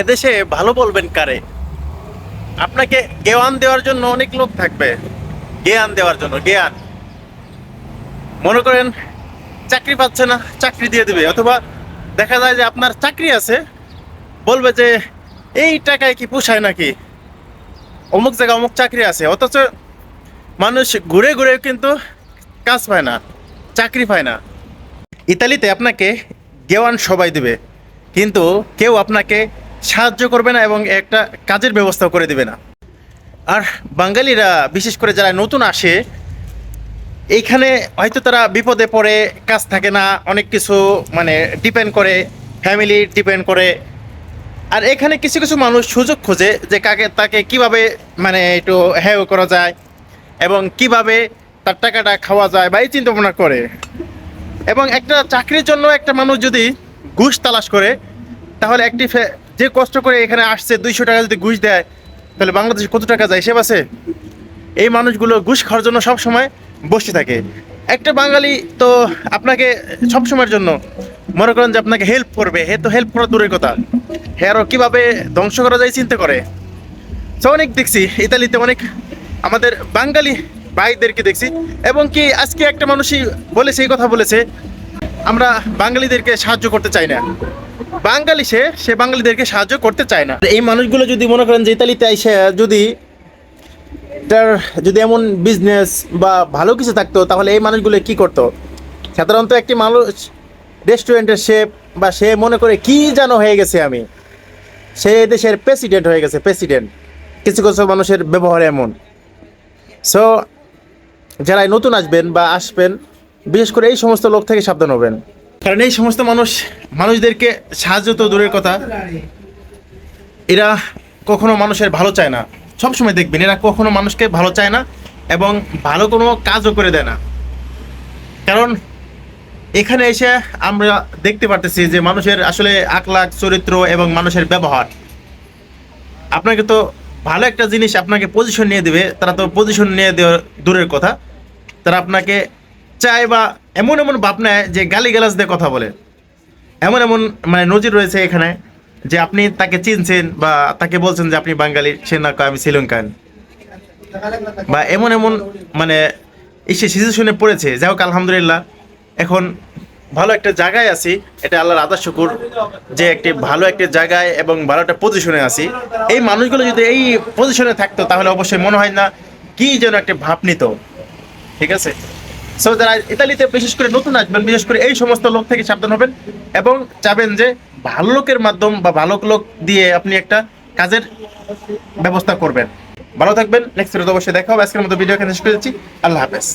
এদেশে ভালো বলবেন কারে? আপনাকে জ্ঞান দেওয়ার জন্য অনেক লোক থাকবে। জ্ঞান দেওয়ার জন্য, জ্ঞান। মনে করেন, চাকরি পাচ্ছে না, চাকরি দিয়ে দেবে। অথবা দেখা যায় যে আপনার চাকরি আছে, বলবে যে, এই টাকায় কি পোষায় নাকি? অমুক জায়গায় অমুক চাকরি আছে, অথচ মানুষ ঘুরে ঘুরে কিন্তু কাজ পায় না, চাকরি পায় না। ইতালিতে আপনাকে জ্ঞান সবাই দিবে, কিন্তু কেউ আপনাকে সাহায্য করবে না এবং একটা কাজের ব্যবস্থা করে দিবে না। আর বাঙালিরা, বিশেষ করে যারা নতুন আসে, এইখানে হয়তো তারা বিপদে পড়ে, কাজ থাকে না, অনেক কিছু মানে ডিপেন্ড করে ফ্যামিলি ডিপেন্ড করে। আর এখানে কিছু কিছু মানুষ সুযোগ খোঁজে যে কাকে, তাকে কীভাবে মানে একটু হ্যাঁ করা যায় এবং কীভাবে তার টাকাটা খাওয়া যায় বা এই চিন্তা ভাবনা করে। এবং একটা চাকরির জন্য একটা মানুষ যদি ঘুষ তালাশ করে, তাহলে একটি যে কষ্ট করে এখানে আসছে, দুইশো টাকা যদি ঘুষ দেয়, তাহলে বাংলাদেশে কত টাকা যায়? সে বাসে এই মানুষগুলো ঘুষ খাওয়ার জন্য সব সময় বসে থাকে। একটা বাঙালি তো আপনাকে সব সময়ের জন্য মনে করেন যে আপনাকে হেল্প করবে। হে তো হেল্প করা দূরের কথা। হে আরও কীভাবে ধ্বংস করা যায় চিন্তা করে। তো অনেক দেখছি, ইতালিতে অনেক আমাদের বাঙালি ভাইদেরকে দেখছি। এবং কি আজকে একটা মানুষই বলেছে, এই কথা বলেছে আমরা বাঙালিদেরকে সাহায্য করতে চাই না। বাঙালি সে সে বাঙালিদেরকে সাহায্য করতে চায় না। এই মানুষগুলো যদি মনে করেন যে ইতালিতে এসে যদি তার যদি এমন বিজনেস বা ভালো কিছু থাকতো, তাহলে এই মানুষগুলো কি করতো? সাধারণত একটি মানুষ রেস্টুরেন্টের শেফ বা সে মনে করে কি যেন হয়ে গেছে আমি। সে দেশের প্রেসিডেন্ট হয়ে গেছে প্রেসিডেন্ট কিছু কিছু মানুষের ব্যবহার এমন। সো যারা নতুন আসবেন বা আসবেন বিশেষ করে এই সমস্ত লোক থেকে সাবধান হবেন। কারণ এই সমস্ত মানুষ, মানুষদেরকে সাহায্য তো দূরের কথা। এরা কখনো মানুষের ভালো চায় না। সবসময় দেখবেন, এরা কখনো মানুষকে ভালো চায় না এবং ভালো কোনো কাজও করে দেয় না। কারণ এখানে এসে আমরা দেখতে পারতেছি যে মানুষের আসলে আকলাক চরিত্র এবং মানুষের ব্যবহার। আপনাকে তো ভালো একটা জিনিস আপনাকে পজিশন নিয়ে দেবে, তারা তো পজিশন নিয়ে দেওয়ার দূরের কথা। তারা আপনাকে চায় বা এমন এমন ভাব নেয় যে গালি গালাজ দিয়ে কথা বলে। এমন এমন মানে নজির রয়েছে এখানে যে আপনি তাকে চিনছেন বা তাকে বলছেন যে আপনি বাঙালি, সে না আমি শ্রীলঙ্কান। বা এমন এমন মানে এসে সিচুয়েশনে পড়েছে। যাই হোক, আলহামদুলিল্লাহ, এখন ভালো একটা জায়গায় আছি। এটা আল্লাহর আদার শুকুর যে একটি ভালো একটা জায়গায় এবং ভালো একটা পজিশনে আছি। এই মানুষগুলো যদি এই পজিশনে থাকতো, তাহলে অবশ্যই মনে হয় না কি যেন একটা ভাব নিত ঠিক আছে? সো যারা ইতালিতে বিশেষ করে নতুন আসবেন, বিশেষ করে এই সমস্ত লোক থেকে সাবধান হবেন এবং চাবেন যে ভালো লোকের মাধ্যম বা ভালো লোক দিয়ে আপনি একটা কাজের ব্যবস্থা করবেন। ভালো থাকবেন নেক্সট ভিডিওতে অবশ্যই দেখা আজকের মতো ভিডিও এখানে শেষ করে দিচ্ছি। আল্লাহ হাফেজ।